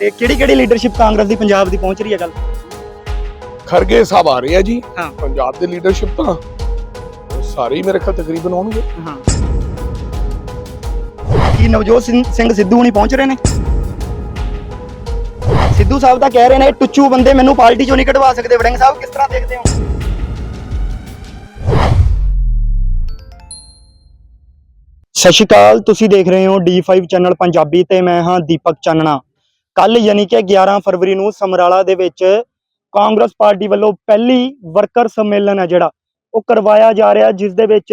ਤੇ ਕਿਹੜੀ ਕਿਹੜੀ ਲੀਡਰਸ਼ਿਪ ਕਾਂਗਰਸ ਦੀ ਪੰਜਾਬ ਦੀ ਪਹੁੰਚ ਰਹੀ ਹੈ ਗੱਲ? ਖਰਗੇ ਸਾਹਿਬ ਆ ਰਹੇ ਆ ਜੀ। ਹਾਂ। ਪੰਜਾਬ ਦੇ ਲੀਡਰਸ਼ਿਪ ਤਾਂ ਸਾਰੇ ਹੀ ਮੇਰੇ ਖਿਆਲ ਤਕਰੀਬਨ ਆਉਣਗੇ। ਹਾਂ। ਕੀ ਨਵਜੋਤ ਸਿੰਘ ਸਿੰਘ ਸਿੱਧੂ ਹੁਣੀ ਪਹੁੰਚ ਰਹੇ ਨੇ? ਸਿੱਧੂ ਸਾਹਿਬ ਤਾਂ ਕਹਿ ਰਹੇ ਨੇ ਟੁੱਚੂ ਬੰਦੇ ਮੈਨੂੰ ਪਾਰਟੀ ਚੋਂ ਨਹੀਂ ਕਢਵਾ ਸਕਦੇ। ਵੜਿੰਗ ਸਾਹਿਬ ਕਿਸ ਤਰ੍ਹਾਂ ਦੇਖਦੇ ਹੋ? ਸਤਿ ਸ਼੍ਰੀ ਅਕਾਲ ਤੁਸੀਂ ਦੇਖ ਰਹੇ ਹੋ D5 ਚੈਨਲ ਪੰਜਾਬੀ ਤੇ ਮੈਂ ਹਾਂ ਦੀਪਕ ਚਾਨਣਾ। ਕੱਲ ਯਾਨੀ ਕਿ 11 ਫਰਵਰੀ ਨੂੰ ਸਮਰਾਲਾ ਦੇ ਵਿੱਚ ਕਾਂਗਰਸ ਪਾਰਟੀ ਵੱਲੋਂ ਪਹਿਲੀ ਵਰਕਰ ਸੰਮੇਲਨ ਹੈ ਜਿਹੜਾ, ਉਹ ਕਰਵਾਇਆ ਜਾ ਰਿਹਾ, ਜਿਸ ਦੇ ਵਿੱਚ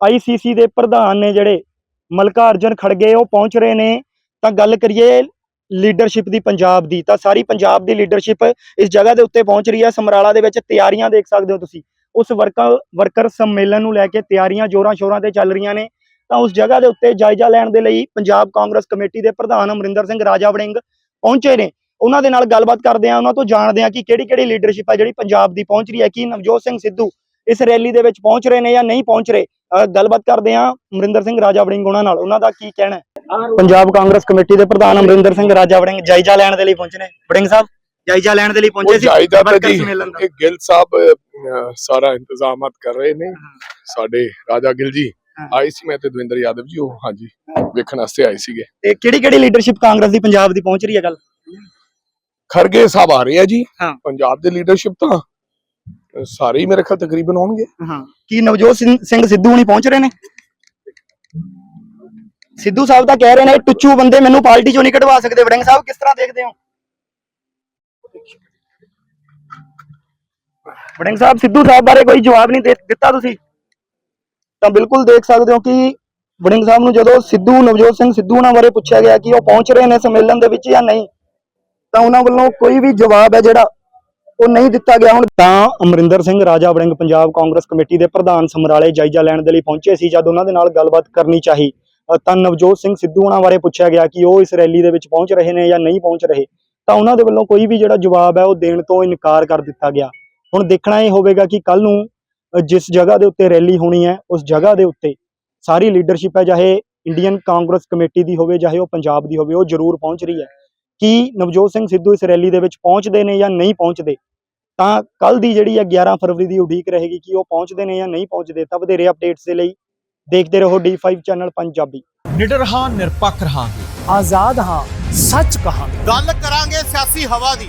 ਆਈਸੀਸੀ ਦੇ ਪ੍ਰਧਾਨ ਨੇ ਜਿਹੜੇ ਮਲਕਾ ਅਰਜਨ ਖੜਗੇ ਉਹ ਪਹੁੰਚ ਰਹੇ ਨੇ। ਤਾਂ ਗੱਲ ਕਰੀਏ ਲੀਡਰਸ਼ਿਪ ਦੀ ਪੰਜਾਬ ਦੀ, ਤਾਂ ਸਾਰੀ ਪੰਜਾਬ ਦੀ ਲੀਡਰਸ਼ਿਪ ਇਸ ਜਗ੍ਹਾ ਦੇ ਉੱਤੇ ਪਹੁੰਚ ਰਹੀ ਹੈ। ਸਮਰਾਲਾ ਦੇ ਵਿੱਚ ਤਿਆਰੀਆਂ ਦੇਖ ਸਕਦੇ ਹੋ ਤੁਸੀਂ। ਉਸ ਵਰਕਰ ਵਰਕਰ ਸੰਮੇਲਨ ਨੂੰ ਲੈ ਕੇ ਤਿਆਰੀਆਂ ਜੋਰਾਂ ਸ਼ੋਰਾਂ ਤੇ ਚੱਲ ਰਹੀਆਂ ਨੇ। ਤਾਂ ਉਸ ਜਗ੍ਹਾ ਦੇ ਉੱਤੇ ਜਾਇਜ਼ਾ ਲੈਣ ਦੇ ਲਈ ਪੰਜਾਬ ਕਾਂਗਰਸ ਕਮੇਟੀ ਦੇ ਪ੍ਰਧਾਨ ਅਮਰਿੰਦਰ ਸਿੰਘ ਰਾਜਾ ਵੜਿੰਗ ਪਹੁੰਚੇ ਨੇ। ਉਹਨਾਂ ਦੇ ਨਾਲ ਗੱਲਬਾਤ ਕਰਦੇ ਆ ਉਹਨਾਂ ਤੋਂ ਜਾਣਦੇ ਆ ਕਿ ਕਿਹੜੀ ਕਿਹੜੀ ਲੀਡਰਸ਼ਿਪ ਹੈ ਜਿਹੜੀ ਪੰਜਾਬ ਦੀ ਪਹੁੰਚ ਰਹੀ ਹੈ ਕਿ ਨਵਜੋਤ ਸਿੰਘ ਸਿੱਧੂ ਇਸ ਰੈਲੀ ਦੇ ਵਿੱਚ ਪਹੁੰਚ ਰਹੇ ਨੇ ਜਾਂ ਨਹੀਂ ਪਹੁੰਚ ਰਹੇ। ਗੱਲਬਾਤ ਕਰਦੇ ਆ ਅਮਰਿੰਦਰ ਸਿੰਘ ਰਾਜਾ ਵੜਿੰਗ ਉਹਨਾਂ ਨਾਲ। ਉਹਨਾਂ ਦਾ ਕੀ ਕਹਿਣਾ ਹੈ? ਪੰਜਾਬ ਕਾਂਗਰਸ ਕਮੇਟੀ ਦੇ ਪ੍ਰਧਾਨ ਅਮਰਿੰਦਰ ਸਿੰਘ ਰਾਜਾ ਵੜਿੰਗ ਜਾਇਜ਼ਾ ਲੈਣ ਦੇ ਲਈ ਪਹੁੰਚੇ ਨੇ। ਵੜਿੰਗ ਸਾਹਿਬ ਜਾਇਜ਼ਾ ਲੈਣ ਦੇ ਲਈ ਪਹੁੰਚੇ ਸੀ? ਜਾਇਦਾਦ ਤਾਂ ਜੀ ਗਿੱਲ ਸਾਹਿਬ ਸਾਰਾ ਇੰਤਜ਼ਾਮਾਤ ਕਰ ਰਹੇ ਨੇ। ਸਾਡੇ ਰਾਜਾ ਗਿੱਲ ਜੀ। ਆਏ ਸੀ ਮੈਂ ਤੇ ਦਵਿੰਦਰ ਯਾਦਵ ਜੀ ਉਹ ਹਾਂਜੀ ਵੇਖਣ ਵਾਸਤੇ ਆਏ ਸੀਗੇ। ਤੇ ਕਿਹੜੀ ਕਿਹੜੀ ਲੀਡਰਸ਼ਿਪ ਕਾਂਗਰਸ ਦੀ ਪੰਜਾਬ ਦੀ ਪਹੁੰਚ ਰਹੀ ਹੈ ਗੱਲ? ਖਰਗੇ ਸਾਹਿਬ ਆ ਰਹੇ ਆ ਜੀ। ਹਾਂ। ਪੰਜਾਬ ਦੇ ਲੀਡਰਸ਼ਿਪ ਤਾਂ ਸਾਰੇ ਹੀ ਮੇਰੇ ਖਿਆਲ ਤਕਰੀਬਨ ਆਉਣਗੇ। ਹਾਂ। ਕੀ ਨਵਜੋਤ ਸਿੰਘ ਸਿੰਘ ਸਿੱਧੂ ਹੁਣੀ ਪਹੁੰਚ ਰਹੇ ਨੇ? ਸਿੱਧੂ ਸਾਹਿਬ ਤਾਂ ਕਹਿ ਰਹੇ ਨੇ ਟੁੱਚੂ ਬੰਦੇ ਮੈਨੂੰ ਪਾਰਟੀ ਚੋਂ ਨਹੀਂ ਕਢਵਾ ਸਕਦੇ। ਵੜਿੰਗ ਸਾਹਿਬ ਕਿਸ ਤਰ੍ਹਾਂ ਦੇਖਦੇ ਹੋ? ਵੜਿੰਗ ਸਾਹਿਬ ਸਿੱਧੂ ਸਾਹਿਬ ਬਾਰੇ ਕੋਈ ਜਵਾਬ ਨਹੀਂ ਦੇ ਦਿੱਤਾ ਤੁਸੀਂ? ਤਾਂ ਬਿਲਕੁਲ ਦੇਖ ਸਕਦੇ ਹੋ ਕਿ ਵੜਿੰਗ ਸਾਹਿਬ ਨੂੰ ਜਦੋਂ ਸਿੱਧੂ, ਨਵਜੋਤ ਸਿੰਘ ਸਿੱਧੂ ਉਹਨਾਂ ਬਾਰੇ ਪੁੱਛਿਆ ਗਿਆ ਕਿ ਉਹ ਪਹੁੰਚ ਰਹੇ ਨੇ ਸੰਮੇਲਨ ਦੇ ਵਿੱਚ ਜਾਂ ਨਹੀਂ, ਤਾਂ ਉਹਨਾਂ ਵੱਲੋਂ ਕੋਈ ਵੀ ਜਵਾਬ ਹੈ ਜਿਹੜਾ ਉਹ ਨਹੀਂ ਦਿੱਤਾ ਗਿਆ ਹੁਣ। ਤਾਂ ਅਮਰਿੰਦਰ ਸਿੰਘ ਰਾਜਾ ਵੜਿੰਗ ਪੰਜਾਬ ਕਾਂਗਰਸ ਕਮੇਟੀ ਦੇ ਪ੍ਰਧਾਨ ਸਮਰਾਲੇ ਜਾਇਜ਼ਾ ਲੈਣ ਦੇ ਲਈ ਪਹੁੰਚੇ ਸੀ ਜਦ ਉਹਨਾਂ ਦੇ ਨਾਲ ਗੱਲਬਾਤ ਕਰਨੀ ਚਾਹੀ, ਤਾਂ ਨਵਜੋਤ ਸਿੰਘ ਸਿੱਧੂ ਉਹਨਾਂ ਬਾਰੇ ਪੁੱਛਿਆ ਗਿਆ ਕਿ ਉਹ ਇਸ ਰੈਲੀ ਦੇ ਵਿੱਚ ਪਹੁੰਚ ਰਹੇ ਨੇ ਜਾਂ ਨਹੀਂ ਪਹੁੰਚ ਰਹੇ, ਤਾਂ ਉਹਨਾਂ ਦੇ ਵੱਲੋਂ ਕੋਈ ਵੀ ਜਿਹੜਾ ਜਵਾਬ ਹੈ ਉਹ ਦੇਣ ਤੋਂ ਇਨਕਾਰ ਕਰ ਦਿੱਤਾ ਗਿਆ। ਹੁਣ ਦੇਖਣਾ ਇਹ ਹੋਵੇਗਾ ਕਿ ਕੱਲ ਨੂੰ ਜਿਸ ਜਗ੍ਹਾ ਦੇ ਉੱਤੇ ਰੈਲੀ ਹੋਣੀ ਹੈ ਉਸ ਜਗ੍ਹਾ ਦੇ ਉੱਤੇ ਸਾਰੀ ਲੀਡਰਸ਼ਿਪ ਹੈ ਚਾਹੇ ਇੰਡੀਅਨ ਕਾਂਗਰਸ ਕਮੇਟੀ ਦੀ ਹੋਵੇ ਚਾਹੇ ਉਹ ਪੰਜਾਬ ਦੀ ਹੋਵੇ ਉਹ ਜ਼ਰੂਰ ਪਹੁੰਚ ਰਹੀ ਹੈ। ਕਿ ਨਵਜੋਤ ਸਿੰਘ ਸਿੱਧੂ ਇਸ ਰੈਲੀ ਦੇ ਵਿੱਚ ਪਹੁੰਚਦੇ ਨੇ ਜਾਂ ਨਹੀਂ ਪਹੁੰਚਦੇ? ਤਾਂ ਕੱਲ ਦੀ ਜਿਹੜੀ ਹੈ 11 ਫਰਵਰੀ ਦੀ ਉਡੀਕ ਰਹੇਗੀ ਕਿ ਉਹ ਪਹੁੰਚਦੇ ਨੇ ਜਾਂ ਨਹੀਂ ਪਹੁੰਚਦੇ ਤਾਂ ਵਧੇਰੇ ਅਪਡੇਟਸ ਦੇ ਲਈ ਦੇਖਦੇ ਰਹੋ D5 ਚੈਨਲ ਪੰਜਾਬੀ। ਨਿਡਰ ਹਾਂ ਨਿਰਪੱਖ ਰਹਾਂਗੇ। ਆਜ਼ਾਦ ਹਾਂ ਸੱਚ ਕਹਾਂਗੇ। ਗੱਲ ਕਰਾਂਗੇ ਸਿਆਸੀ ਹਵਾ ਦੀ।